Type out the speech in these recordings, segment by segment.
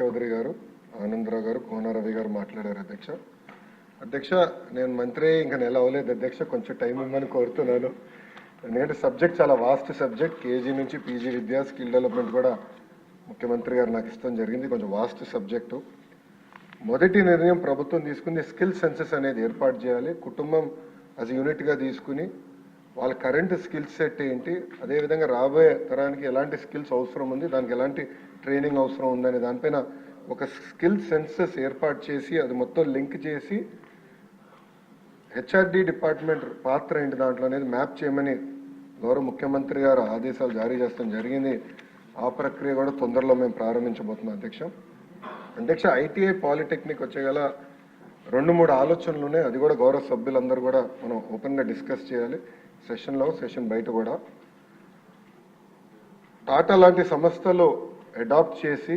చౌదరి గారు ఆనందరావు గారు కోనారవి గారు మాట్లాడారు అధ్యక్ష. అధ్యక్ష నేను మంత్రి ఇంకా నెల అవ్వలేదు అధ్యక్ష కొంచెం టైం ఇవ్వమని కోరుతున్నాను. ఎందుకంటే సబ్జెక్ట్ చాలా వాస్ట్ సబ్జెక్ట్. కేజీ నుంచి పీజీ విద్య స్కిల్ డెవలప్మెంట్ కూడా ముఖ్యమంత్రి గారు నాకు ఇష్టం జరిగింది. కొంచెం వాస్ట్ సబ్జెక్టు. మొదటి నిర్ణయం ప్రభుత్వం తీసుకుంది స్కిల్ సెన్సెస్ అనేది ఏర్పాటు చేయాలి. కుటుంబం అది యూనిట్గా తీసుకుని వాళ్ళ కరెంట్ స్కిల్ సెట్ ఏంటి? అదేవిధంగా రాబోయే తరానికి ఎలాంటి స్కిల్స్ అవసరం ఉంది? దానికి ఎలాంటి ట్రైనింగ్ అవసరం ఉందనే దానిపైన ఒక స్కిల్ సెన్సెస్ ఏర్పాటు చేసి అది మొత్తం లింక్ చేసి హెచ్ఆర్డి డిపార్ట్మెంట్ పాత్ర ఏంటి దాంట్లో అనేది మ్యాప్ చేయమని గౌరవ ముఖ్యమంత్రి గారు ఆదేశాలు జారీ చేస్తాం. జరిగింది ఆ ప్రక్రియ కూడా తొందరలో మేము ప్రారంభించబోతున్నాం అధ్యక్ష. అధ్యక్ష ఐటీఐ పాలిటెక్నిక్ వచ్చేగల రెండు మూడు ఆలోచనలు ఉన్నాయి. అది కూడా గౌరవ సభ్యులందరూ కూడా మనం ఓపెన్గా డిస్కస్ చేయాలి. సెషన్లో సెషన్ బయట కూడా. టాటా లాంటి సంస్థలు అడాప్ట్ చేసి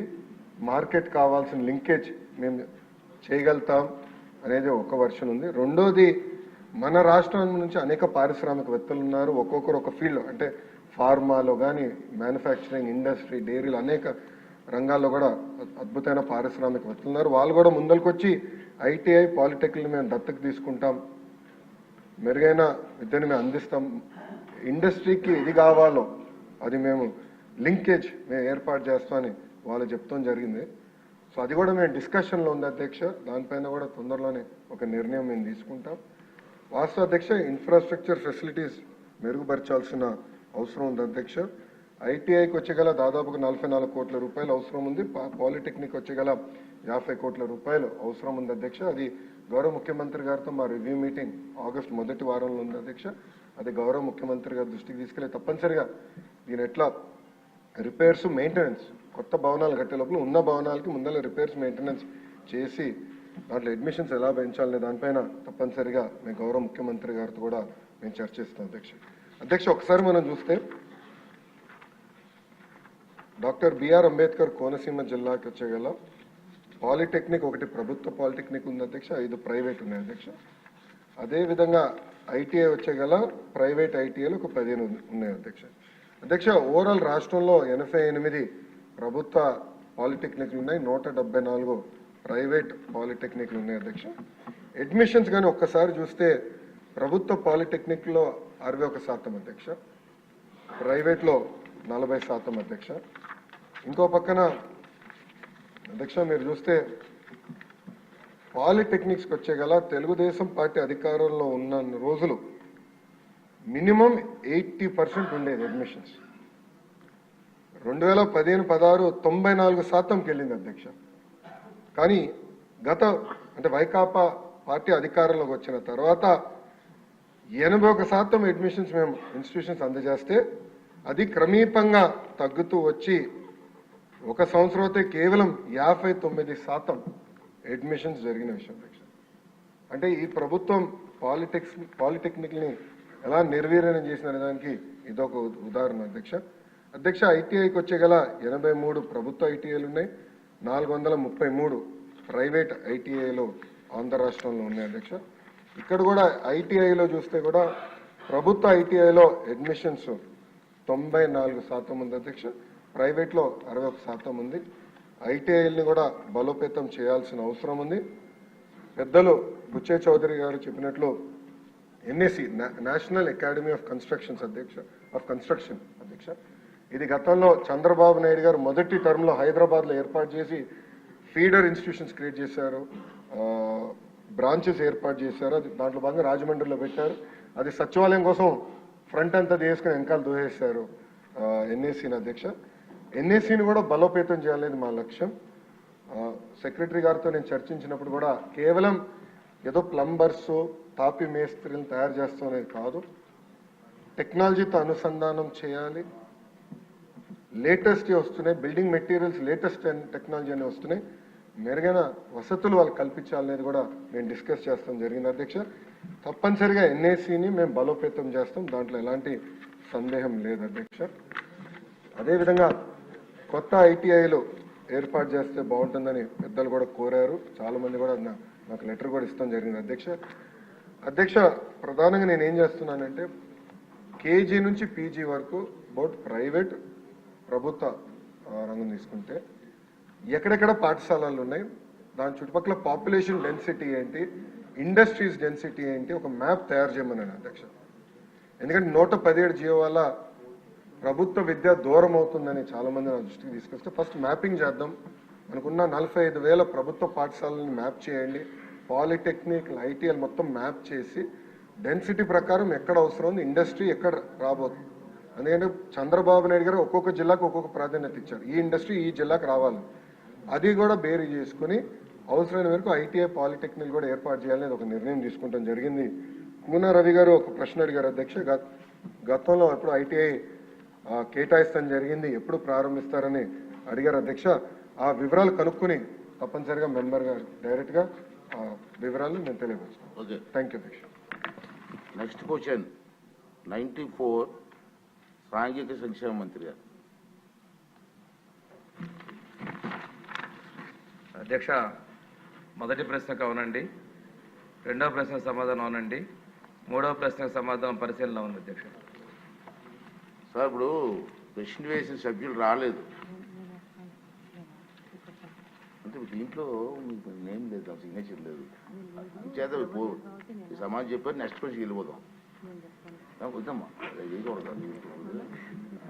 మార్కెట్ కావాల్సిన లింకేజ్ మేము చేయగలుగుతాం అనేది ఒక వర్షన్ ఉంది. రెండోది మన రాష్ట్రం నుంచి అనేక పారిశ్రామికవేత్తలు ఉన్నారు. ఒక్కొక్కరు ఒక ఫీల్డ్ అంటే ఫార్మాలో కానీ మ్యానుఫ్యాక్చరింగ్ ఇండస్ట్రీ డైరీలు అనేక రంగాల్లో కూడా అద్భుతమైన పారిశ్రామికవేత్తలు ఉన్నారు. వాళ్ళు కూడా ముందరికొచ్చి ఐటీఐ పాలిటెక్నిక్ మేము దత్తకు తీసుకుంటాం. మెరుగైన విద్యను మేము అందిస్తాం. ఇండస్ట్రీకి ఇది కావాలో అది మేము లింకేజ్ మేము ఏర్పాటు చేస్తామని వాళ్ళు చెప్తాం జరిగింది. సో అది కూడా మేము డిస్కషన్లో ఉంది అధ్యక్ష. దానిపైన కూడా తొందరలోనే ఒక నిర్ణయం మేము తీసుకుంటాం. వాస్తవ అధ్యక్ష ఇన్ఫ్రాస్ట్రక్చర్ ఫెసిలిటీస్ మెరుగుపరచాల్సిన అవసరం ఉంది అధ్యక్ష. ఐటీఐకి వచ్చేగల దాదాపుగా నలభై నాలుగు కోట్ల రూపాయలు అవసరం ఉంది. పాలిటెక్నిక్ వచ్చేగల యాభై కోట్ల రూపాయలు అవసరం ఉంది అధ్యక్ష. అది గౌరవ ముఖ్యమంత్రి గారితో మా రివ్యూ మీటింగ్ ఆగస్ట్ మొదటి వారంలో ఉంది అధ్యక్ష. అది గౌరవ ముఖ్యమంత్రి గారి దృష్టికి తీసుకెళ్ళి తప్పనిసరిగా దీని ఎట్లా రిపేర్స్ మెయింటెనెన్స్ కొత్త భవనాలు కట్టే లోపల ఉన్న భవనాలకి ముందర రిపేర్స్ మెయింటెనెన్స్ చేసి దాంట్లో అడ్మిషన్స్ ఎలా పెంచాలనే దానిపైన తప్పనిసరిగా మేము గౌరవ ముఖ్యమంత్రి గారితో కూడా మేము చర్చిస్తాం అధ్యక్ష. అధ్యక్ష ఒకసారి మనం చూస్తే డాక్టర్ బిఆర్ అంబేద్కర్ కోనసీమ జిల్లాకి వచ్చేగల పాలిటెక్నిక్ ఒకటి ప్రభుత్వ పాలిటెక్నిక్ ఉంది అధ్యక్ష ఐదు ప్రైవేట్ ఉన్నాయి అధ్యక్ష. అదేవిధంగా ఐటీఐ వచ్చేగల ప్రైవేట్ ఐటీఐలు ఒక పదిహేను ఉన్నాయి అధ్యక్ష. అధ్యక్ష ఓవరాల్ రాష్ట్రంలో ఎనభై ఎనిమిది ప్రభుత్వ పాలిటెక్నిక్లు ఉన్నాయి నూట డెబ్బై నాలుగు ప్రైవేట్ పాలిటెక్నిక్లు ఉన్నాయి అధ్యక్ష. అడ్మిషన్స్ కానీ ఒక్కసారి చూస్తే ప్రభుత్వ పాలిటెక్నిక్లో అరవై ఒక శాతం అధ్యక్ష ప్రైవేట్లో నలభై శాతం అధ్యక్ష. ఇంకో పక్కన అధ్యక్ష మీరు చూస్తే పాలిటెక్నిక్స్కి వచ్చే గల తెలుగుదేశం పార్టీ అధికారంలో ఉన్న రోజులు మినిమం ఎయిటీ పర్సెంట్ ఉండేది అడ్మిషన్స్. రెండు వేల పదిహేను పదహారు తొంభై నాలుగు శాతంకి వెళ్ళింది అధ్యక్ష. కానీ గత అంటే వైకాపా పార్టీ అధికారంలోకి వచ్చిన తర్వాత ఎనభై ఒక శాతం అడ్మిషన్స్ మేము ఇన్స్టిట్యూషన్స్ అందజేస్తే అది క్రమీపంగా తగ్గుతూ వచ్చి ఒక సంవత్సరం అయితే కేవలం యాభై తొమ్మిది శాతం అడ్మిషన్స్ జరిగిన విషయం అధ్యక్ష. అంటే ఈ ప్రభుత్వం పాలిటెక్స్ పాలిటెక్నిక్ని ఎలా నిర్వీర్యం చేసిన దానికి ఇదొక ఉదాహరణ అధ్యక్ష. అధ్యక్ష ఐటీఐకి వచ్చే గల ఎనభై మూడు ప్రభుత్వ ఐటీఐలు ఉన్నాయి. నాలుగు వందల ముప్పై మూడు ప్రైవేట్ ఐటీఐలు ఆంధ్ర రాష్ట్రంలో ఉన్నాయి అధ్యక్ష. ఇక్కడ కూడా ఐటీఐలో చూస్తే కూడా ప్రభుత్వ ఐటీఐలో అడ్మిషన్స్ తొంభై నాలుగు శాతం ఉంది అధ్యక్ష. ప్రైవేట్లో అరవై ఒక శాతం ఉంది. ఐటీఐల్ని కూడా బలోపేతం చేయాల్సిన అవసరం ఉంది. పెద్దలు బుచ్చే చౌదరి గారు చెప్పినట్లు NSC national academy of constructions అధ్యక్ష ఆఫ్ కన్స్ట్రక్షన్ అధ్యక్ష. ఇది గతంలో చంద్రబాబు నాయుడు గారు మొదటి టర్మ్లో హైదరాబాద్లో ఏర్పాటు చేసి ఫీడర్ ఇన్స్టిట్యూషన్స్ క్రియేట్ చేశారు. బ్రాంచెస్ ఏర్పాటు చేశారు. అది దాంట్లో భాగంగా రాజమండ్రిలో పెట్టారు. అది సచివాలయం కోసం ఫ్రంట్ అంతా తీసుకుని వెనకాల దూసేశారు ఎన్ఏసీని అధ్యక్ష. ఎన్ఏసీని కూడా బలోపేతం చేయాలనేది మా లక్ష్యం. సెక్రటరీ గారితో నేను చర్చించినప్పుడు కూడా కేవలం ఏదో ప్లంబర్స్ తాపి మేస్త్రిని తయారు చేస్తాం అనేది కాదు. టెక్నాలజీతో అనుసంధానం చేయాలి. లేటెస్ట్ వస్తున్నాయి. బిల్డింగ్ మెటీరియల్స్ లేటెస్ట్ టెక్నాలజీ అనేవి వస్తున్నాయి. మెరుగైన వసతులు వాళ్ళు కల్పించాలనేది కూడా మేము డిస్కస్ చేస్తాం జరిగింది. అధ్యక్ష తప్పనిసరిగా ఎన్ఏసీని మేము బలోపేతం చేస్తాం. దాంట్లో ఎలాంటి సందేహం లేదు అధ్యక్ష. అదేవిధంగా కొత్త ఐటీఐలు ఏర్పాటు చేస్తే బాగుంటుందని పెద్దలు కూడా కోరారు. చాలామంది కూడా నాకు లెటర్ కూడా ఇస్తాం జరిగింది. అధ్యక్ష అధ్యక్ష ప్రధానంగా నేను ఏం చేస్తున్నానంటే కేజీ నుంచి పీజీ వరకు బౌట్ ప్రైవేట్ ప్రభుత్వ రంగం తీసుకుంటే ఎక్కడెక్కడ పాఠశాలలు ఉన్నాయి దాని చుట్టుపక్కల పాపులేషన్ డెన్సిటీ ఏంటి ఇండస్ట్రీస్ డెన్సిటీ ఏంటి ఒక మ్యాప్ తయారు చేయమన్నాను అధ్యక్ష. ఎందుకంటే నూట పదిహేడు జియో వల్ల ప్రభుత్వ విద్య దూరం అవుతుందని చాలామంది నా దృష్టికి తీసుకొస్తే ఫస్ట్ మ్యాపింగ్ చేద్దాం. మనకున్న నలభై ఐదు వేల ప్రభుత్వ పాఠశాలని మ్యాప్ చేయండి. పాలిటెక్నిక్ ఐటీఎల్ మొత్తం మ్యాప్ చేసి డెన్సిటీ ప్రకారం ఎక్కడ అవసరం ఉంది ఇండస్ట్రీ ఎక్కడ రాబోతుంది ఎందుకంటే చంద్రబాబు నాయుడు గారు ఒక్కొక్క జిల్లాకు ఒక్కొక్క ప్రాధాన్యత ఇచ్చారు. ఈ ఇండస్ట్రీ ఈ జిల్లాకు రావాలి. అది కూడా బేరీ చేసుకుని అవసరమైన వరకు ఐటీఐ పాలిటెక్నిక్ కూడా ఏర్పాటు చేయాలని ఒక నిర్ణయం తీసుకుంటాం జరిగింది. కూనా రవి గారు ఒక ప్రశ్న అడిగారు అధ్యక్ష. గత- గతంలో ఎప్పుడు ఐటీఐ కేటాయిస్తాం జరిగింది ఎప్పుడు ప్రారంభిస్తారని అడిగారు అధ్యక్ష. ఆ వివరాలు కనుక్కుని తప్పనిసరిగా మెంబర్ గారు డైరెక్ట్గా ఆ వివరాలు నేను తెలియవచ్చు ఓకే. థ్యాంక్ యూ అధ్యక్ష. నెక్స్ట్ క్వశ్చన్ నైంటీ ఫోర్ సాంఘిక సంక్షేమ మంత్రి గారు. అధ్యక్ష మొదటి ప్రశ్నకు అవునండి. రెండవ ప్రశ్నకు సమాధానం అవునండి. మూడవ ప్రశ్నకు సమాధానం పరిశీలన ఉంది అధ్యక్ష. సార్ ఇప్పుడు క్వశ్చన్ వేసిన సభ్యులు రాలేదు. అంటే దీంట్లో మీకు నేమ్ లేదు సిగ్నేచర్ లేదు. చేత పో- ఈ సమాజం చెప్పారు నెక్స్ట్ క్వశ్చన్ వెళ్ళిపోదాం. వద్దమ్మా చేయకూడదు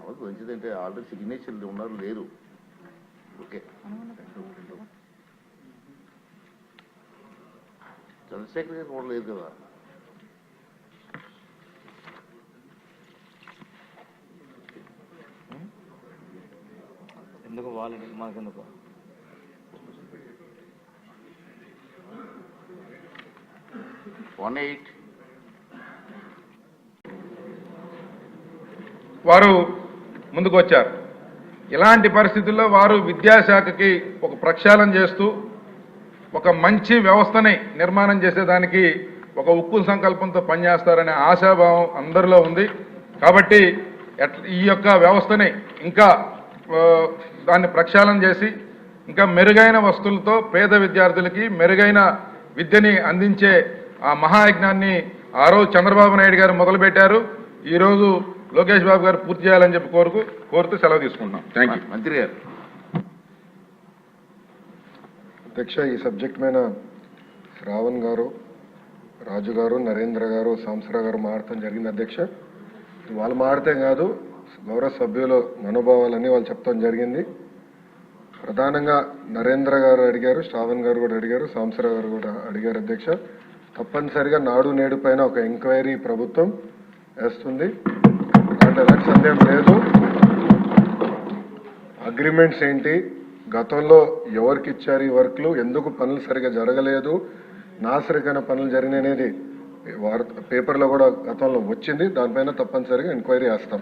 అవదు మంచిదంటే ఆల్రెడీ సిగ్నేచర్లు ఉన్నారు లేరు. ఓకే. చంద్రశేఖర్ గారు కూడా లేదు కదా ఎందుకు వాళ్ళకి మాకెందుకు? వన్ ఎయిట్ వారు ముందుకు వచ్చారు ఇలాంటి పరిస్థితుల్లో వారు విద్యాశాఖకి ఒక ప్రక్షాళన చేస్తూ ఒక మంచి వ్యవస్థని నిర్మాణం చేసేదానికి ఒక ఉక్కు సంకల్పంతో పనిచేస్తారనే ఆశాభావం అందరిలో ఉంది. కాబట్టి ఈ యొక్క వ్యవస్థని ఇంకా దాన్ని ప్రక్షాళన చేసి ఇంకా మెరుగైన వస్తువులతో పేద విద్యార్థులకి మెరుగైన విద్యని అందించే ఆ మహాయజ్ఞాన్ని ఆ రోజు చంద్రబాబు నాయుడు గారు మొదలుపెట్టారు. ఈ రోజు లోకేష్ బాబు గారు పూర్తి చేయాలని చెప్పి కోరుకు కోరుతూ సెలవు తీసుకుంటున్నాం. Thank you. మంత్రి గారు. అధ్యక్ష ఈ సబ్జెక్ట్ మీద శ్రావణ్ గారు రాజు గారు నరేంద్ర గారు సాంసరా గారు మాడటం జరిగింది అధ్యక్ష. వాళ్ళు మాడితే కాదు గౌరవ సభ్యుల మనోభావాలని వాళ్ళు చెప్తాం జరిగింది. ప్రధానంగా నరేంద్ర గారు అడిగారు శ్రావణ్ గారు కూడా అడిగారు సాంసరావు గారు కూడా అడిగారు అధ్యక్ష. తప్పనిసరిగా నాడు నేడు పైన ఒక ఎంక్వైరీ ప్రభుత్వం వేస్తుంది. అంటే ఎలాంటి సందేహం లేదు. అగ్రిమెంట్స్ ఏంటి? గతంలో ఎవరికి ఇచ్చారు ఈ వర్క్లు? ఎందుకు పనులు సరిగా జరగలేదు? నాసరికైన పనులు జరిగిననేది అనేది వార్త పేపర్లో కూడా గతంలో వచ్చింది. దానిపైన తప్పనిసరిగా ఎంక్వైరీ చేస్తాం.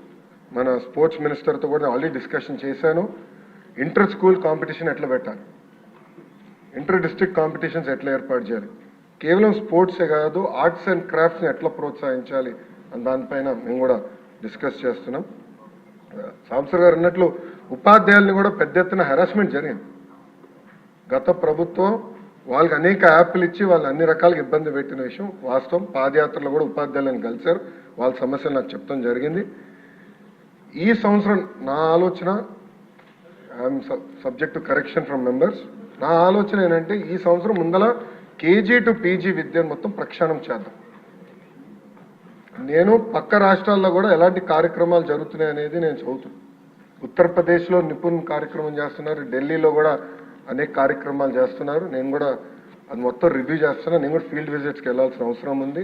మన స్పోర్ట్స్ మినిస్టర్తో కూడా ఆల్రెడీ డిస్కషన్ చేశాను. ఇంటర్ స్కూల్ కాంపిటీషన్ ఎట్లా పెట్టాలి? ఇంటర్ డిస్ట్రిక్ట్ కాంపిటీషన్స్ ఎట్లా ఏర్పాటు చేయాలి? కేవలం స్పోర్ట్సే కాదు ఆర్ట్స్ అండ్ క్రాఫ్ట్స్ని ఎట్లా ప్రోత్సహించాలి అని దానిపైన మేము కూడా డిస్కస్ చేస్తున్నాం. సాంసర్ గారు అన్నట్లు ఉపాధ్యాయుల్ని కూడా పెద్ద ఎత్తున హెరాస్మెంట్ జరిగింది. గత ప్రభుత్వం వాళ్ళకి అనేక యాప్లు ఇచ్చి వాళ్ళు అన్ని రకాలుగా ఇబ్బంది పెట్టిన విషయం వాస్తవం. పాదయాత్రలో కూడా ఉపాధ్యాయులను కలిశారు. వాళ్ళ సమస్యలు నాకు చెప్తాం జరిగింది. ఈ సంవత్సరం నా ఆలోచన I'm subject to correction from members నా ఆలోచన ఏంటంటే ఈ సంవత్సరం ముందల కేజీ టు పీజీ విద్యను మొత్తం ప్రక్షాళన చేద్దాం. నేను పక్క రాష్ట్రాల్లో కూడా ఎలాంటి కార్యక్రమాలు జరుగుతున్నాయి అనేది నేను చదువుతున్నాను ఉత్తరప్రదేశ్లో నిపుణ్ కార్యక్రమం చేస్తున్నారు ఢిల్లీలో కూడా అనేక కార్యక్రమాలు చేస్తున్నారు. నేను కూడా అది మొత్తం రివ్యూ చేస్తున్నాను నేను కూడా ఫీల్డ్ విజిట్స్కి వెళ్ళాల్సిన అవసరం ఉంది.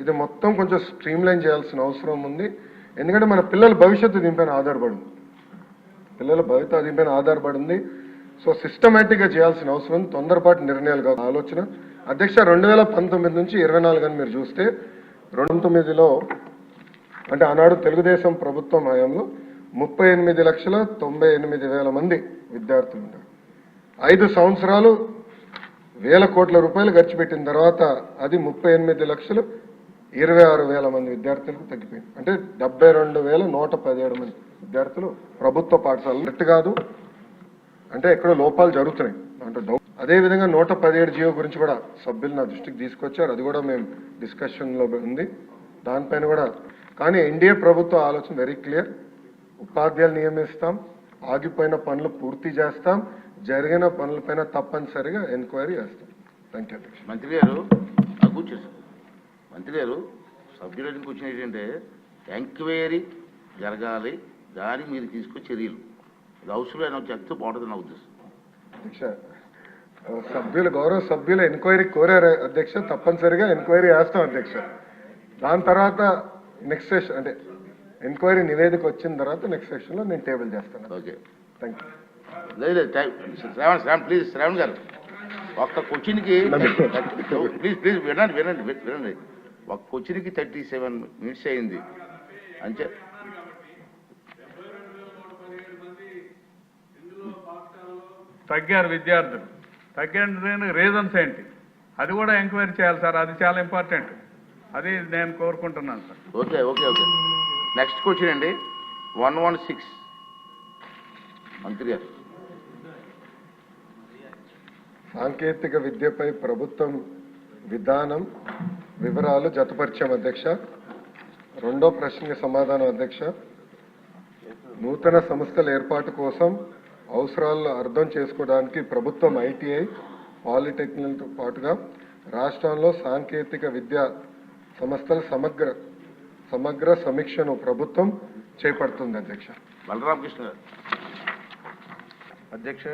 ఇది మొత్తం కొంచెం స్ట్రీమ్లైన్ చేయాల్సిన అవసరం ఉంది. ఎందుకంటే మన పిల్లల భవిష్యత్తు దీనిపైన ఆధారపడి పిల్లల భవిత దీనిపైన ఆధారపడింది సో సిస్టమేటిక్గా చేయాల్సిన అవసరం తొందరపాటు నిర్ణయాలు కాదు ఆలోచన. అధ్యక్ష రెండు వేల పంతొమ్మిది నుంచి ఇరవై నాలుగు అని మీరు చూస్తే రెండు తొమ్మిదిలో అంటే ఆనాడు తెలుగుదేశం ప్రభుత్వం హయాంలో ముప్పై ఎనిమిది లక్షల తొంభై ఎనిమిది వేల మంది విద్యార్థులు ఉంటారు ఐదు సంవత్సరాలు వేల కోట్ల రూపాయలు ఖర్చు పెట్టిన తర్వాత అది ముప్పై ఎనిమిది లక్షలు ఇరవై ఆరు వేల మంది విద్యార్థులకు తగ్గిపోయింది. అంటే డెబ్బై రెండు వేల నూట పదిహేడు మంది విద్యార్థులు ప్రభుత్వ పాఠశాలలు కరెక్ట్ కాదు. అంటే ఎక్కడో లోపాలు జరుగుతున్నాయి. అంటే డౌట్ అదే విధంగా నూట పదిహేడు జియో గురించి కూడా సభ్యులు నా దృష్టికి తీసుకొచ్చారు. అది కూడా మేము డిస్కషన్లో ఉంది. దానిపైన కూడా కానీ ఎన్డీఏ ప్రభుత్వ ఆలోచన వెరీ క్లియర్ ఉపాధ్యాయులు నియమిస్తాం. ఆగిపోయిన పనులు పూర్తి చేస్తాం. జరిగిన పనులపైన తప్పనిసరిగా ఎంక్వైరీ చేస్తాం. థ్యాంక్ యూ మంత్రి గారు మంత్రి గారు సభ్యులకి వచ్చిన ఏంటంటే ఎంక్వైరీ జరగాలి దానికి మీరు తీసుకొచ్చే చర్యలు. అది అవసరమైన చెప్తే బాగుంటుంది నా ఉద్దేశం. అధ్యక్ష సభ్యులు గౌరవ సభ్యులు ఎంక్వైరీ కోరారు అధ్యక్ష తప్పనిసరిగా ఎంక్వైరీ చేస్తాం అధ్యక్ష. దాని తర్వాత నెక్స్ట్ సెషన్ అంటే ఎంక్వైరీ నివేదిక వచ్చిన తర్వాత నెక్స్ట్ సెషన్లో నేను టేబుల్ చేస్తాను. ఓకే. థ్యాంక్ యూ లేదు శ్రావణ్ శ్రావణ్ ప్లీజ్ శ్రావణ్ గారు. ఒక్క క్వశ్చన్కి ప్లీజ్ ప్లీజ్ వినండి వినండి వినండి. ఒక క్వశ్చన్కి థర్టీ సెవెన్ మినిట్స్ అయింది. అంతే తగ్గారు విద్యార్థులు. తగ్గిన రీజన్స్ ఏంటి? అది కూడా ఎంక్వైరీ చేయాలి సార్ అది చాలా ఇంపార్టెంట్ అది నేను కోరుకుంటున్నాను sir. Okay okay okay. Next question అండి. వన్ వన్ సిక్స్ మంత్రి గారు. సాంకేతిక విద్యపై ప్రభుత్వం విధానం వివరాలు జతపరిచాం అధ్యక్ష. రెండో ప్రశ్నకి సమాధానం అధ్యక్ష. నూతన సంస్థల ఏర్పాటు కోసం అవసరాలను అర్థం చేసుకోవడానికి ప్రభుత్వం ఐటీఐ పాలిటెక్నిక్తో పాటుగా రాష్ట్రంలో సాంకేతిక విద్యా సంస్థల సమగ్ర సమగ్ర సమీక్షను ప్రభుత్వం చేపడుతుంది అధ్యక్ష. బలరామకృష్ణ అధ్యక్ష.